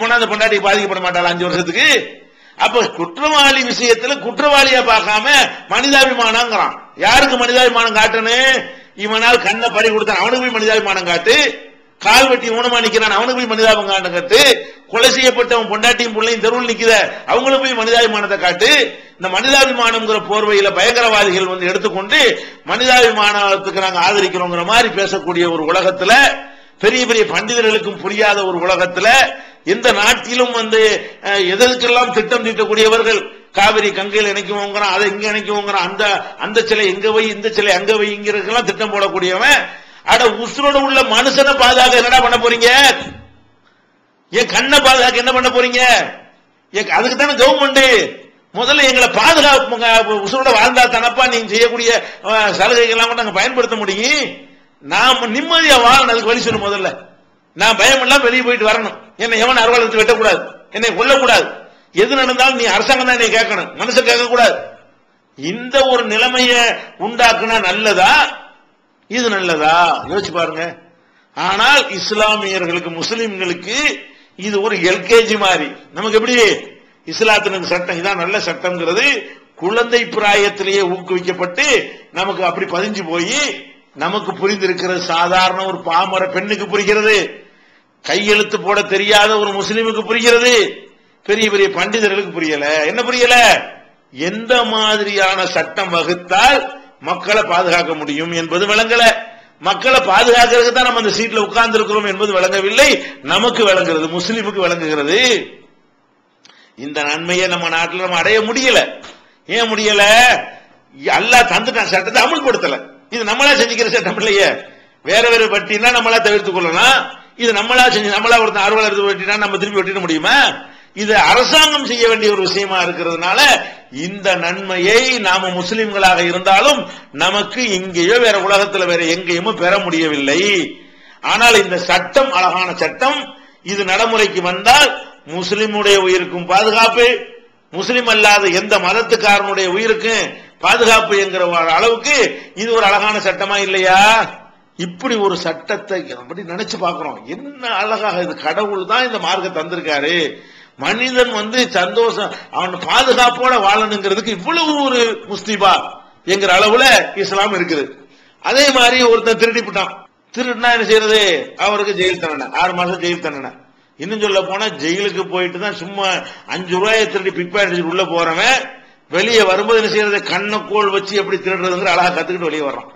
போனா அந்த பொண்டாட்டி பாதிக்கப்பட மாட்டாள் அஞ்சு வருஷத்துக்கு? அப்ப குற்றவாளி விஷயத்துல குற்றவாளியா பார்க்காம மனிதாபிமானங்கிறான். யாருக்கு மனிதாபிமானம் காட்டணும் இவனால் கண்ணை பறி கொடுத்தான். அவனுக்கு போய் மனிதாபிமானம் காட்டு. கால் வெட்டி ஊனமா நிக்கிறான். அவனுக்கு போய் மனிதாபம் காட்டு கொலை செய்யப்பட்டவன் பொண்டாட்டியும் பிள்ளையும் தெருவில் நிக்கிற அவங்களும் போய் மனிதாபிமானத்தை காட்டு. இந்த மனிதாபிமானம்ங்கிற போர்வையில பயங்கரவாதிகள் வந்து எடுத்துக்கொண்டு மனிதாபிமானத்துக்கு நாங்க ஆதரிக்கிறோங்கிற மாதிரி பேசக்கூடிய ஒரு உலகத்துல பெரிய பெரிய பண்டிதர்களுக்கும் புரியாத ஒரு உலகத்துல எந்த நாட்டிலும் வந்து எதற்கெல்லாம் திட்டம் தீட்டக்கூடியவர்கள் காவிரி கங்கையில் இணைக்குவோங்கிறான் அதை இங்க இணைக்குவோங்கிறான் அந்த அந்த சிலை எங்க வை இந்த சிலை அங்க வைங்கிறதுக்கெல்லாம் திட்டம் போடக்கூடியவன் அட உசுரோட உள்ள மனுஷனை பாதுகாக்க என்னடா பண்ண போறீங்க? என் கண்ணை பாதுகாக்க என்ன பண்ண போறீங்க? என் அதுக்கு தானே கவர்மெண்ட் முதல்ல எங்களை பாதுகாப்பு உசுரோட வாழ்ந்தா தானப்பா நீங்க செய்யக்கூடிய சலுகைகள்லாம் கூட நாங்க பயன்படுத்த முடியும். நாம நிம்மதியா வாழணும் அதுக்கு வழி சொல்லு முதல்ல. நான் பயம் எல்லாம் வெளியே போயிட்டு வரணும். என்னை எவன் அறுவாள் எடுத்து வெட்டக்கூடாது? என்னை கொல்லக்கூடாது? எது நடந்தாலும் நீ அரசாங்கம் தான் என்னை கேட்கணும். மனுஷன் கேட்கக்கூடாது. இந்த ஒரு நிலைமைய உண்டாக்குனா நல்லதா? இது நல்லதா? யோசிச்சு பாருங்க. ஆனால் இஸ்லாமியர்களுக்கு முஸ்லிம்களுக்கு இது ஒரு எல்கேஜி மாதிரி. நமக்கு எப்படி? இஸ்லாத்தினுக்கு சட்டம் இதான் நல்ல சட்டம்ங்கிறது குழந்தை பிராயத்திலேயே ஊக்குவிக்கப்பட்டு நமக்கு அப்படி பதிஞ்சு போய் நமக்கு புரிந்திருக்கிறது சாதாரண ஒரு பாமர பெண்ணுக்கு புரிகிறது. கையெழுத்து போட தெரியாத ஒரு முஸ்லிமுக்கு புரிகிறது. பெரிய பெரிய பண்டிதர்களுக்கு புரியல. என்ன புரியல? எந்த மாதிரியான சட்டம் வகுத்தால் மக்களை பாதுகாக்க முடியும் என்பது விளங்கல. மக்களை பாதுகாக்கிறதுக்கு தான் நம்ம அந்த சீட்ல உட்கார்ந்து இருக்கிறோம் என்பது விளங்கவில்லை. நமக்கு விளங்குறது முஸ்லிமுக்கு விளங்குகிறது. இந்த நன்மையை நம்ம நாட்டில் நம்ம அடைய முடியல. ஏன் முடியல? அல்லா தந்துட்டான் சட்டத்தை அமல்படுத்தல. இது நம்மளா செஞ்சுக்கிற சட்டம் இல்லையே. வேற வேற பட்டினா நம்மளா தவிர்த்து கொள்ளலாம். இது நம்மளா செஞ்சு நம்மளா ஒருத்தன் அறுவலர் வெட்டினா நம்ம திருப்பி வெட்டிட முடியுமா? இது அரசாங்கம் செய்ய வேண்டிய ஒரு விஷயமா இருக்கிறதுனால இந்த நன்மையை நாம முஸ்லிம்களாக இருந்தாலும் நமக்கு இங்கேயோ வேற உலகத்துல வேற எங்கேயுமோ பெற முடியவில்லை. ஆனால் இந்த சட்டம் அழகான சட்டம் இது நடைமுறைக்கு வந்தால் முஸ்லிமுடைய உயிருக்கும் பாதுகாப்பு முஸ்லிம் அல்லாத எந்த மதத்துக்காரனுடைய உயிருக்கும் பாதுகாப்பு என்கிற அளவுக்கு இது ஒரு அழகான சட்டமா இல்லையா? இப்படி ஒரு சட்டத்தை அப்படி நினைச்சு பார்க்கிறோம் என்ன அழகாக இது கடவுள் தான் இந்த மார்க்கத்தை தந்திருக்காரு. மனிதன் வந்து சந்தோஷம் அவன் பாதுகாப்போட வாழணுங்கிறதுக்கு இவ்வளவு ஒரு முஸ்தீபா என்கிற அளவுல இஸ்லாம் இருக்குது. அதே மாதிரி ஒருத்தன் திருடிப்பிட்டான் திருடினா என்ன செய்யறது? அவருக்கு ஜெயில் தண்டனை. ஆறு மாசம் ஜெயில் தண்டனை. இன்னும் சொல்ல போனா ஜெயிலுக்கு போயிட்டு தான் சும்மா அஞ்சு ரூபாயை திருடி பிக் உள்ள போறவன் வெளியே வரும்போது என்ன செய்யறது? கண்ணக்கோள் வச்சு எப்படி திருடுறதுங்கிற அழகா கத்துக்கிட்டு வெளியே வர்றான்.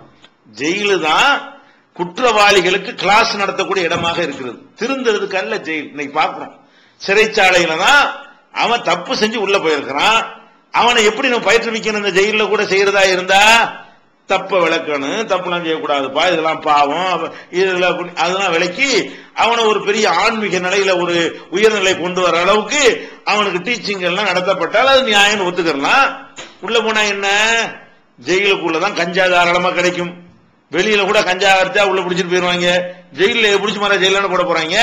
ஜெயிலு தான் குற்றவாளிகளுக்கு கிளாஸ் நடத்தக்கூடிய இடமாக இருக்கிறது. திருந்ததுக்கு அல்ல ஜெயில். இன்னைக்கு பார்க்கிறோம் சிறைச்சாலையில தான் அவன் தப்பு செஞ்சு உள்ள போயிருக்கிறான். அவனை எப்படி நம்ம பயிற்றுவிக்கணும்? இந்த ஜெயில கூட செய்யறதா இருந்தா தப்ப விளக்கணும். தப்புலாம் செய்யக்கூடாதுப்பா. இதெல்லாம் பாவம். அவ- இதெல்லாம் அதெல்லாம் விளக்கி அவனை ஒரு பெரிய ஆன்மீக நிலையில ஒரு உயர்நிலை கொண்டு வர அளவுக்கு அவனுக்கு டீச்சிங் எல்லாம் நடத்தப்பட்டால் அது நியாயம் ஒத்துக்கலாம் உள்ள போனா என்ன? ஜெயிலுக்குள்ளதான் கஞ்சா தாராளமா கிடைக்கும். வெளியில கூட கஞ்சா அடிச்சா உள்ள பிடிச்சிட்டு போயிருவாங்க. ஜெயில பிடிச்சி மாற ஜெயிலான போட போறாங்க?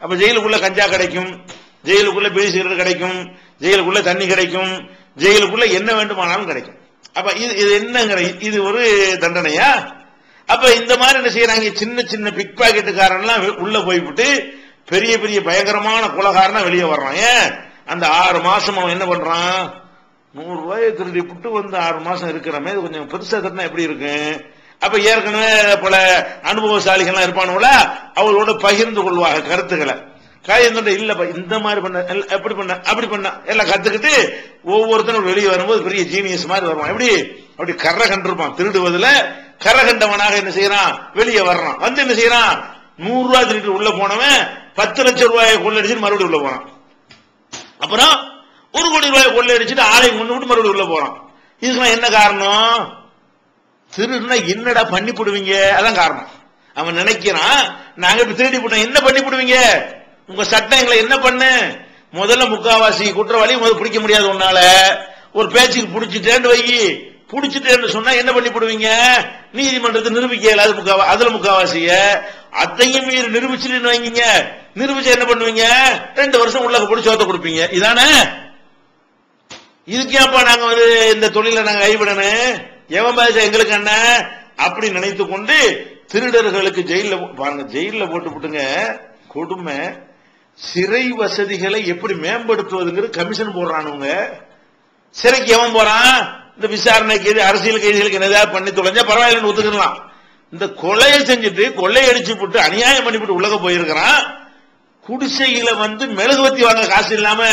அப்ப ஜெயிலுக்குள்ள கஞ்சா கிடைக்கும். ஜெயிலுக்குள்ள பீடி கிடைக்கும். ஜெயிலுக்குள்ள தண்ணி கிடைக்கும். ஜெயிலுக்குள்ள என்ன வேண்டுமானாலும் கிடைக்கும். அப்ப இது இது என்னங்கிற இது ஒரு தண்டனையா? அப்ப இந்த மாதிரி என்ன செய்யறாங்க? சின்ன சின்ன பிக் பாக்கெட்டுக்காரன்லாம் வெ- உள்ள போய்விட்டு பெரிய பெரிய பயங்கரமான குலகாரனா வெளியே வர்றான் ஏன் அந்த ஆறு மாசம் அவன் என்ன பண்றான்? நூறு ரூபாயை திருடி புட்டு வந்து ஆறு மாசம் இருக்கிறமே மாதிரி கொஞ்சம் பெருசா தட்டினா எப்படி இருக்கு அப்ப ஏற்கனவே பல அனுபவசாலிகள்லாம் இருப்பானுங்களா அவர்களோட பகிர்ந்து கொள்வாங்க கருத்துக்களை. காயந்தோட இல்லப்பா இந்த மாதிரி பண்ண எப்படி பண்ண அப்படி பண்ண எல்லாம் கத்துக்கிட்டு ஒவ்வொருத்தரும் வெளியே வரும்போது பெரிய ஜீனியஸ் மாதிரி வருவான். எப்படி? அப்படி கரை கண்டிருப்பான் திருடுவதுல கரை கண்டவனாக என்ன செய்யறான்? வெளியே வர்றான். வந்து என்ன செய்யறான்? நூறு ரூபாய் திருட்டு உள்ள போனவன் பத்து லட்சம் ரூபாயை கொள்ளடிச்சு மறுபடியும் உள்ள போறான். அப்புறம் ஒரு கோடி ரூபாய் கொள்ளடிச்சுட்டு ஆளை கொண்டு விட்டு மறுபடியும் உள்ள போறான். இதுக்கெல்லாம் என்ன காரணம்? திருடுனா என்னடா பண்ணி போடுவீங்க அதான் காரணம். அவன் நினைக்கிறான் நாங்க இப்ப திருடி போட்டோம் என்ன பண்ணி போடுவீங்க உங்க சட்டம் எங்களை என்ன பண்ணு? முதல்ல முக்காவாசி குற்றவாளி முதல்ல பிடிக்க முடியாது உன்னால. ஒரு பேச்சுக்கு பிடிச்சிட்டேன்னு வை. பிடிச்சிட்டேன்னு சொன்னா என்ன பண்ணி போடுவீங்க? நீதிமன்றத்தை நிரூபிக்க இயலாது முக்காவா அதுல முக்காவாசிய. அத்தையும் மீறி நிரூபிச்சுட்டு வைங்க. நிரூபிச்சு என்ன பண்ணுவீங்க? ரெண்டு வருஷம் உள்ள பிடிச்ச சோத்த கொடுப்பீங்க. இதானே? இதுக்கு ஏன்ப்பா நாங்க வந்து இந்த தொழில நாங்க கைவிடணும்? எவன் எங்களுக்கு என்ன? அப்படி நினைத்து கொண்டு திருடர்களுக்கு ஜெயில போ- பாருங்க ஜெயில போட்டு விட்டுங்க. கொடுமை. சிறை வசதிகளை எப்படி மேம்படுத்துவதுங்கிறது கமிஷன் போடுறானுங்க. சிறைக்கு எவன் போறான்? இந்த விசாரணை கைது அரசியல் கைதிகளுக்கு ஏதாவது பண்ணி தொலைஞ்சா பரவாயில்லன்னு ஒத்துக்கலாம் இந்த கொலையை செஞ்சுட்டு கொள்ளை அடிச்சு போட்டு அநியாயம் பண்ணிவிட்டு உலக போயிருக்கிறான். குடிசையில வந்து மெழுகுவத்தி வாங்க காசு இல்லாம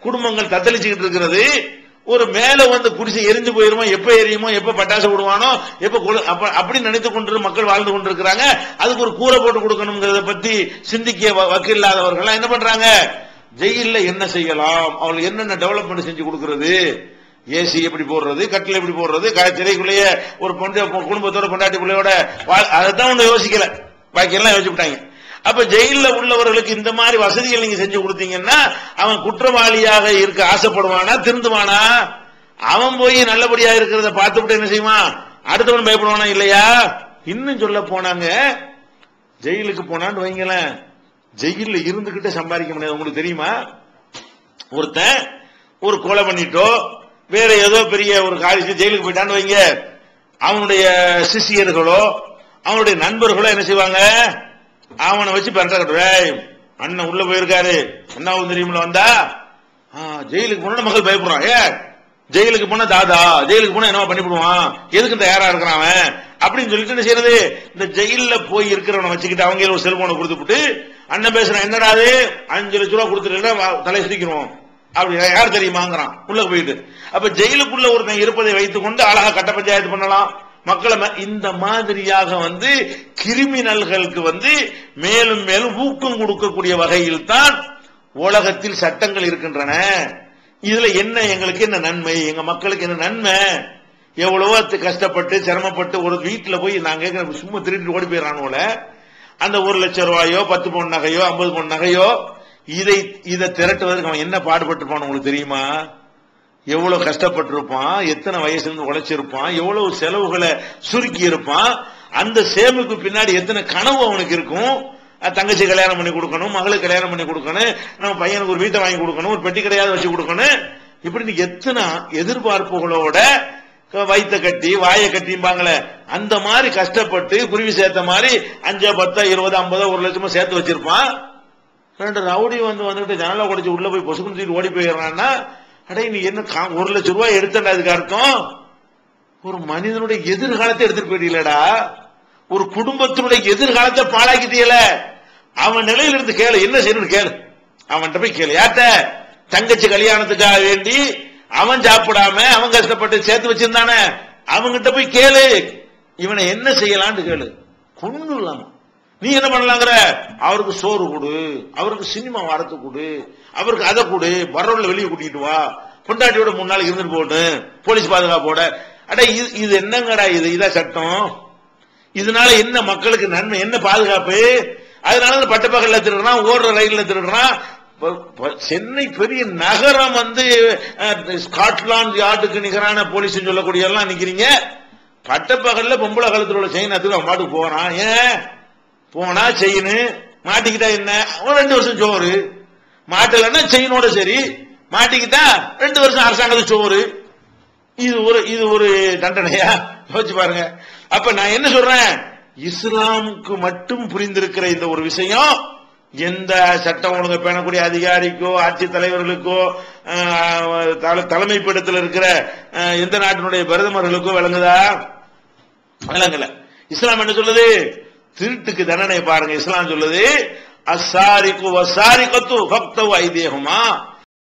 குடும்பங்கள் தத்தளிச்சுக்கிட்டு இருக்கிறது. ஒரு மேல வந்து குடிசை எரிஞ்சு போயிருமோ எப்ப எரியுமோ எப்ப பட்டாசு விடுவானோ எப்ப அப்படி நினைத்து கொண்டு மக்கள் வாழ்ந்து கொண்டிருக்கிறாங்க. அதுக்கு ஒரு கூரை போட்டு கொடுக்கணுங்கிறத பத்தி சிந்திக்க வ- வக்கீல் இல்லாதவர்கள் என்ன பண்றாங்க? ஜெயில என்ன செய்யலாம்? அவள் என்னென்ன டெவலப்மெண்ட் செஞ்சு கொடுக்கறது? ஏசி எப்படி போடுறது? கட்டில் எப்படி போடுறது? க- சிறைக்குள்ளேயே ஒரு பொண்ணு குடும்பத்தோட பொண்டாட்டி பிள்ளையோட அதைத்தான் ஒண்ணு யோசிக்கல. பாக்கி எல்லாம் யோசிச்சுட்டாங்க. அப்ப ஜெயில உள்ளவர்களுக்கு இந்த மாதிரி வசதிகள் நீங்க செஞ்சு கொடுத்தீங்கன்னா அவன் குற்றவாளியாக இருக்க ஆசைப்படுவானா திருந்துவானா? அவன் போய் நல்லபடியா இருக்கிறத பார்த்துட்டு என்ன செய்வான்? அடுத்தவன் பயப்படுவானா இல்லையா? இன்னும் சொல்ல போனாங்க ஜெயிலுக்கு போனான்னு வைங்களேன். ஜெயில இருந்துகிட்டே சம்பாதிக்க முடியாது. உங்களுக்கு தெரியுமா? ஒருத்தன் ஒரு கொலை பண்ணிட்டோ வேற ஏதோ பெரிய ஒரு காலேஜ் ஜெயிலுக்கு போயிட்டான்னு வைங்க. அவனுடைய சிஷியர்களோ அவனுடைய நண்பர்களோ என்ன செய்வாங்க? அவனை வச்சு பெரட்ட கட்டுவேன் அண்ணன் உள்ள போயிருக்காரு. என்ன தெரியுமில வந்தா? ஜெயிலுக்கு போனா மக்கள் பயப்படுறான். ஏ ஜெயிலுக்கு போனா தாதா ஜெயிலுக்கு போனா என்ன பண்ணிவிடுவான்? எதுக்கு தயாரா இருக்கிறான் அவன்? அப்படின்னு சொல்லிட்டு என்ன செய்யறது? இந்த ஜெயில போய் இருக்கிறவனை வச்சுக்கிட்டு அவங்க ஒரு செல்போனை கொடுத்துட்டு அண்ணன் பேசுறான் என்னடா அஞ்சு லட்ச ரூபா கொடுத்துட்டு தலை சிரிக்கிறோம் அப்படி யார் தெரியுமாங்கிறான். உள்ள போயிட்டு. அப்ப ஜெயிலுக்குள்ள ஒருத்தன் இருப்பதை வைத்துக் கொண்டு அழகா கட்ட பஞ்சாயத்து பண்ணலாம். மக்களை ம- இந்த மாதிரியாக வந்து கிரிமினல்களுக்கு வந்து மேலும் மேலும் ஊக்கம் கொடுக்கக்கூடிய வகையில் தான் உலகத்தில் சட்டங்கள் இருக்கின்றன. இதுல என்ன எங்களுக்கு என்ன நன்மை எங்க மக்களுக்கு என்ன நன்மை? எவ்வளவோ கஷ்டப்பட்டு சிரமப்பட்டு ஒரு வீட்டுல போய் நாங்க சும்மா திருட்டு ஓடி போயிடறானோல அந்த ஒரு லட்சம் ரூபாயோ பத்து பவுன் நகையோ ஐம்பது பவுன் நகையோ இதை இதை திரட்டுவதற்கு அவன் என்ன பாடுபட்டிருப்பான் உங்களுக்கு தெரியுமா? எவ்வளவு கஷ்டப்பட்டிருப்பான் எத்தனை வயசுல இருந்து உழைச்சிருப்பான் எவ்வளவு செலவுகளை சுருக்கி இருப்பான் அந்த சேமிப்பு பின்னாடி எத்தனை கனவு அவனுக்கு இருக்கும். தங்கச்சி கல்யாணம் பண்ணி கொடுக்கணும் மகளுக்கு கல்யாணம் பண்ணி கொடுக்கணும் நம்ம பையனுக்கு ஒரு வீட்டை வாங்கி கொடுக்கணும் ஒரு பெட்டி கடையாவது வச்சு கொடுக்கணும். இப்படி எத்தனை எதிர்பார்ப்புகளோட வயிற்ற கட்டி வாயை கட்டிம்பாங்களே அந்த மாதிரி கஷ்டப்பட்டு குருவி சேர்த்த மாதிரி அஞ்சோ பத்தோ இருபது ஐம்பதோ ஒரு லட்சமோ சேர்த்து வச்சிருப்பான். ரெண்டு ரவுடி வந்து வந்துட்டு ஜனலா குடிச்சு உள்ள போய் பொசுக்குன்னு தூக்கி ஓடி போயிடுறான்னா அடே நீ என்ன கா- ஒரு லட்சம் ரூபாய் எடுத்தா அதுக்கு அர்த்தம்? ஒரு மனிதனுடைய எதிர்காலத்தை எடுத்துட்டு போயிட்டீங்களடா. ஒரு குடும்பத்தினுடைய எதிர்காலத்தை பாழாக்கிட்டீல அவன் நிலையில இருந்து கேளு என்ன செய்யணும்னு கேளு. அவன்கிட்ட போய் கேளு. யார்ட்ட தங்கச்சி கல்யாணத்துக்காக வேண்டி அவன் சாப்பிடாம அவன் கஷ்டப்பட்டு சேர்த்து வச்சிருந்தானே. அவன்கிட்ட போய் கேளு. இவனை என்ன செய்யலான்னு கேளு. கொண்டு இல்லாம. நீ என்ன பண்ணலாங்கிற? அவருக்கு சோறு கொடு அவருக்கு சினிமா வரத்து கொடு அவருக்கு அதை கொடு வரவுல வெளியே கூட்டிட்டு வா பொண்டாட்டியோட மூணு நாளைக்கு இருந்துட்டு போட்டு போலீஸ் பாதுகாப்போட அட இது இது என்னங்கடா இது? இதான் சட்டம். இதனால என்ன மக்களுக்கு நன்மை என்ன பாதுகாப்பு? அதனால இந்த பட்டப்பகல்ல திருடுறான் ஓடுற ரயில்ல திருடுறான். சென்னை பெரிய நகரம் வந்து ஸ்காட்லாந்து யார்டுக்கு நிகரான போலீஸ் சொல்லக்கூடிய எல்லாம் நிக்கிறீங்க பட்டப்பகல்ல பொம்பளை காலத்தில் உள்ள செயின் அதுக்கு அவன் பாட்டுக்கு போறான். ஏன்? போனா செயின் மாட்டிக்கிட்டா என்ன? ரெண்டு வருஷம் சோறு. மாட்டலன்னா செயினோட சரி. மாட்டிக்கிட்டா ரெண்டு வருஷம் அரசாங்கத்துக்கு சோறு. இது ஒரு இது ஒரு தண்டனையா? யோசிச்சு பாருங்க. அப்ப நான் என்ன சொல்றேன்? இஸ்லாமுக்கு மட்டும் புரிந்திருக்கிற இந்த ஒரு விஷயம் எந்த சட்டம் ஒழுங்கு பேணக்கூடிய அதிகாரிக்கோ ஆட்சி தலைவர்களுக்கோ தலைமை பீடத்தில் இருக்கிற எந்த நாட்டினுடைய பிரதமர்களுக்கோ விளங்குதா? விளங்கல. இஸ்லாம் என்ன சொல்லுது? திருட்டுக்கு தண்டனை பாருங்க இஸ்லாம் சொல்லுது அசாரிக்கு வசாரிக்கத்து பக்தவு ஐதேகமா